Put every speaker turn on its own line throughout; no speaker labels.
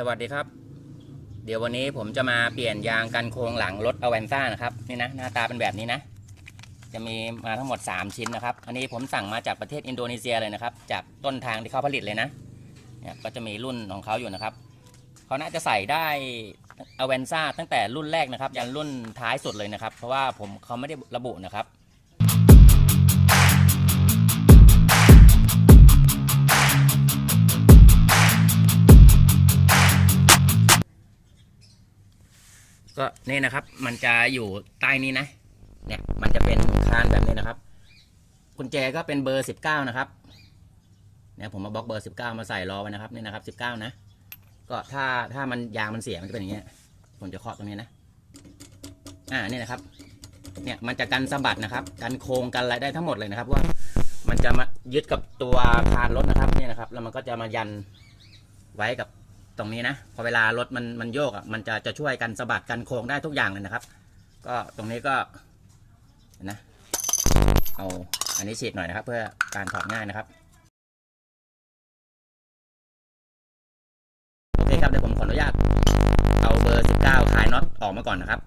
สวัสดีครับ เดี๋ยววันนี้ผมจะมาเปลี่ยนยางกันโครงหลังรถอเวนซ่านะครับนี่นะหน้าตาเป็นแบบนี้นะ จะมีมาทั้งหมด 3 ชิ้นนะครับ อันนี้ผมสั่งมาจากประเทศอินโดนีเซียเลยนะครับ จากต้นทางที่เขาผลิตเลยนะเนี่ยก็จะมีรุ่นของเขาอยู่นะครับเขาน่าจะใส่ได้อเวนซ่าตั้งแต่รุ่นแรกนะครับยันรุ่นท้ายสุดเลยนะครับ เพราะว่าผมเขาไม่ได้ระบุนะครับ ก็นี่นะครับ มันจะอยู่ใต้นี้นะ เนี่ยมันจะเป็นคานแบบนี้นะครับกุญแจก็เป็นเบอร์สิบเก้านะครับเนี่ยผมมาบล็อกเบอร์สิบเก้ามาใส่รอไว้นะครับนี่นะครับสิบเก้านะ ก็ถ้าถ้ามันยางมันเสียมันจะเป็นอย่างเงี้ยผมจะเคาะตรงนี้นะ อ่านี่นะครับ เนี่ยมันจะกันสะบัดนะครับ กันโค้งกันอะไรได้ทั้งหมดเลยนะครับว่ามันจะมายึดกับตัวคานรถนะครับเนี่ยนะครับ แล้วมันก็จะมายันไว้กับ ตรงนี้นะ พอเวลารถมันมันโยกอะมันจะจะช่วยกันสะบัดกันโค้งได้ทุกอย่างเลยนะครับ ก็ตรงนี้ก็เห็นนะเอาอันนี้ฉีดหน่อยนะครับ เพื่อการถอดง่ายนะครับโอเคครับเดี๋ยวผมขออนุญาตเอาเบอร์ 19คลายน็อตออกมาก่อนนะครับ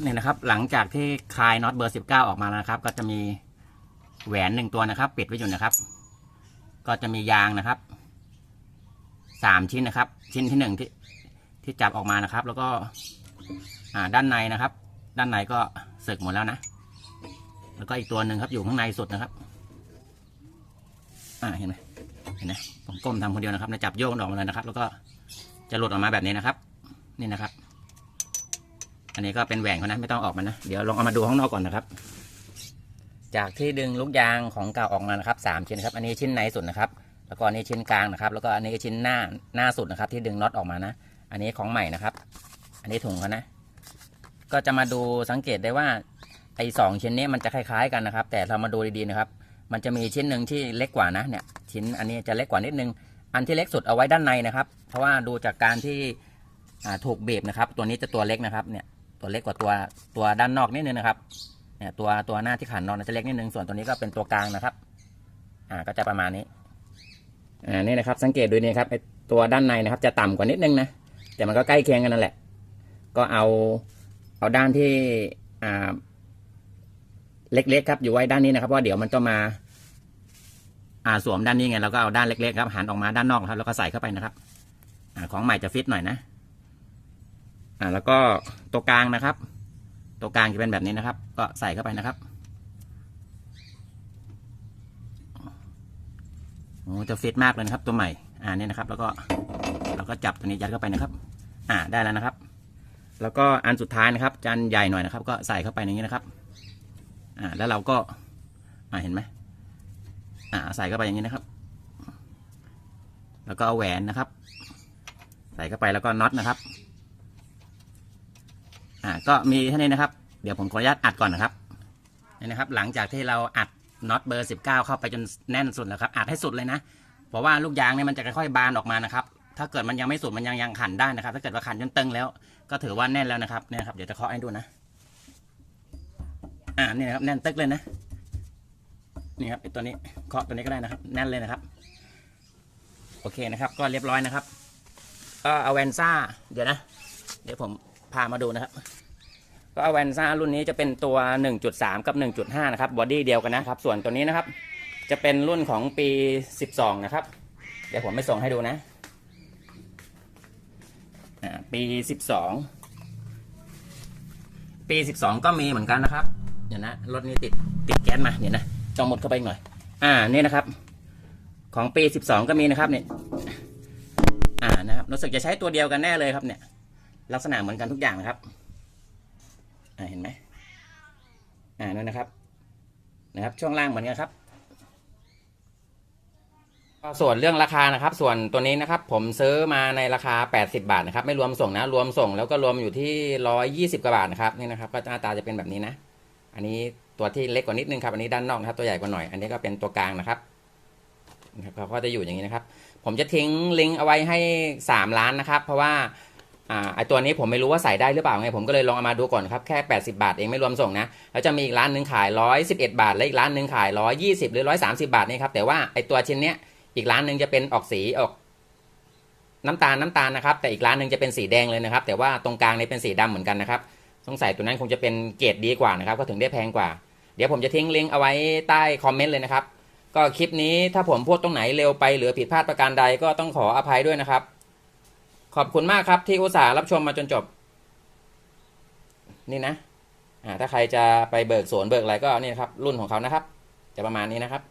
เนี่ยนะครับ หลังจากที่คลายน็อตเบอร์ 19 ออกมาแล้วนะครับ ก็จะมีแหวนหนึ่งตัวนะครับ ปิดไว้อยู่นะครับ ก็จะมียางนะครับสามชิ้นนะครับ ชิ้นที่หนึ่งที่ที่จับออกมานะครับ แล้วก็ด้านในนะครับ ด้านในก็สึกหมดแล้วนะ แล้วก็อีกตัวหนึ่งครับอยู่ข้างในสุดนะครับอ่าเห็นไหมเห็นไหมผมก้มทำคนเดียวนะครับนะจับโยกออกมาเลยนะครับ แล้วก็จะหลุดออกมาแบบนี้นะครับ นี่นะครับ อันนี้ก็เป็นแหวนเขานะไม่ต้องออกมานะเดี๋ยวลองเอามาดูข้างนอกก่อนนะครับ จากที่ดึงลูกยางของเก่าออกมานะครับสามชิ้นครับ อันนี้ชิ้นในสุดนะครับ แล้วก็อันนี้ชิ้นกลางนะครับ แล้วก็อันนี้ชิ้นหน้าหน้าสุดนะครับ ที่ดึงน็อตออกมานะ อันนี้ของใหม่นะครับ อันนี้ถุงเขานะ ก็จะมาดูสังเกตได้ว่าไอ้สองชิ้นนี้มันจะคล้ายๆกันนะครับ แต่เรามาดูดีๆนะครับ มันจะมีชิ้นหนึ่งที่เล็กกว่านะเนี่ย ชิ้นอันนี้จะเล็กกว่านิดนึง อันที่เล็กสุดเอาไว้ด้านในนะครับ เพราะว่าดูจากการที่ถูกบีบนะครับ ตัวนี้จะตัวเล็กนะครับ เนี่ย ตัวเล็กกว่าตัวตัวด้านนอกนิดนึงนะครับ เนี่ยตัวตัวหน้าที่ขันนอนจะเล็กนิดนึง ส่วนตัวนี้ก็เป็นตัวกลางนะครับ อ่าก็จะประมาณนี้ อ่านี่นะครับ สังเกตดูนี่ครับไอตัวด้านในนะครับ จะต่ำกว่านิดนึงนะ แต่มันก็ใกล้เคียงกันนั่นแหละ ก็เอาเอาด้านที่อ่าเล็กๆครับอยู่ไว้ด้านนี้นะครับเพราะเดี๋ยวมันก็มา อ่าสวมด้านนี้ไงเราก็เอาด้านเล็กๆครับหันออกมาด้านนอกครับแล้วก็ใส่เข้าไปนะครับ อ่าของใหม่จะฟิตหน่อยนะ อ่าแล้วก็ตัวกลางนะครับ ตัวกลางจะเป็นแบบนี้นะครับ ก็ใส่เข้าไปนะครับโอ้จะฟิตมากเลยนะครับ ตัวใหม่อ่านี่นะครับ แล้วก็เราก็จับตัวนี้ยัดเข้าไปนะครับ อ่าได้แล้วนะครับ แล้วก็อันสุดท้ายนะครับจานใหญ่หน่อยนะครับ ก็ใส่เข้าไปอย่างนี้นะครับ อ่าแล้วเราก็อ่าเห็นไหมอ่าใส่เข้าไปอย่างนี้นะครับ แล้วก็แหวนนะครับ ใส่เข้าไปแล้วก็น็อตนะครับ อ่าก็มีเท่านี้นะครับ เดี๋ยวผมขออนุญาตอัดก่อนนะครับนี่นะครับ หลังจากที่เราอัดน็อตเบอร์ 19 เข้าไปจนแน่นสุดแล้วครับ อัดให้สุดเลยนะ เพราะว่าลูกยางเนี่ยมันจะค่อยๆบานออกมานะครับ ถ้าเกิดมันยังไม่สุดมันยังยังขันได้นะครับ ถ้าเกิดว่าขันจนตึงแล้ว ก็ถือว่าแน่นแล้วนะครับเนี่ยครับ เดี๋ยวจะเคาะให้ดูนะ อ่านี่นะครับแน่นตึกเลยนะ นี่ครับตัวนี้เคาะตัวนี้ก็ได้นะครับ แน่นเลยนะครับ โอเคนะครับ ก็เรียบร้อยนะครับ ก็เอาแวนซ่า เดี๋ยวนะ เดี๋ยวผม พามาดูนะครับ ก็แวนซ่ารุ่นนี้จะเป็นตัว 1.3 กับ 1.5 นะครับบอดี้เดียวกันนะครับ ส่วนตัวนี้นะครับ จะเป็นรุ่นของปี 12 นะครับ เดี๋ยวผมไปส่งให้ดูนะปี 12 ปี 12 ก็มีเหมือนกันนะครับ เดี๋ยวนะรถนี้ติดติดแก๊สมาเดี๋ยวนะจองหมดเข้าไปหน่อย อ่านี่นะครับ ของปี 12 ก็มีนะครับเนี่ยอ่านะครับรู้สึกจะใช้ตัวเดียวกันแน่เลยครับเนี่ย ลักษณะเหมือนกันทุกอย่างนะครับอ่าเห็นไหมอ่านั่นนะครับ นะครับ ช่วงล่างเหมือนกันครับส่วนเรื่องราคานะครับ ส่วนตัวนี้นะครับ ผมซื้อมาในราคา 80 บาทนะครับ ไม่รวมส่งนะ รวมส่งแล้วก็รวมอยู่ที่ 120กว่าบาทนะครับนี่นะครับ ก็หน้าตาจะเป็นแบบนี้นะ อันนี้ตัวที่เล็กกว่านิดนึงครับ อันนี้ด้านนอกนะครับ ตัวใหญ่กว่าหน่อย อันนี้ก็เป็นตัวกลางนะครับนะครับเขาก็จะอยู่อย่างนี้นะครับ ผมจะทิ้งลิงก์เอาไว้ให้ 3 ล้านนะครับ เพราะว่า อ่าไอตัวนี้ผมไม่รู้ว่าใส่ได้หรือเปล่าไงผมก็เลยลองเอามาดูก่อนครับแค่ 80 บาทเองไม่รวมส่งนะแล้วจะมีอีกร้านหนึ่งขาย 111 บาท และอีกร้านหนึ่งขาย 120 หรือ 130 บาทนี่ครับแต่ว่าไอตัวชิ้นเนี้ยอีกร้านหนึ่งจะเป็นออกสีออกน้ำตาลน้ำตาลนะครับแต่อีกร้านหนึ่งจะเป็นสีแดงเลยนะครับ แต่ว่าตรงกลางเนี่ยเป็นสีดำเหมือนกันนะครับสงสัยตัวนั้นคงจะเป็นเกรดดีกว่านะครับก็ถึงได้แพงกว่า เดี๋ยวผมจะทิ้งลิงก์เอาไว้ใต้คอมเมนต์เลยนะครับก็คลิปนี้ถ้าผมพูดตรงไหนเร็วไปหรือผิดพลาดประการใดก็ต้องขออภัยด้วยนะครับ ขอบคุณมากครับที่อุตส่าห์รับชมมาจนจบ นี่นะ อ่า ถ้าใครจะไปเบิกสวนเบิกอะไรก็นี่ครับ รุ่นของเขานะครับ จะประมาณนี้นะครับ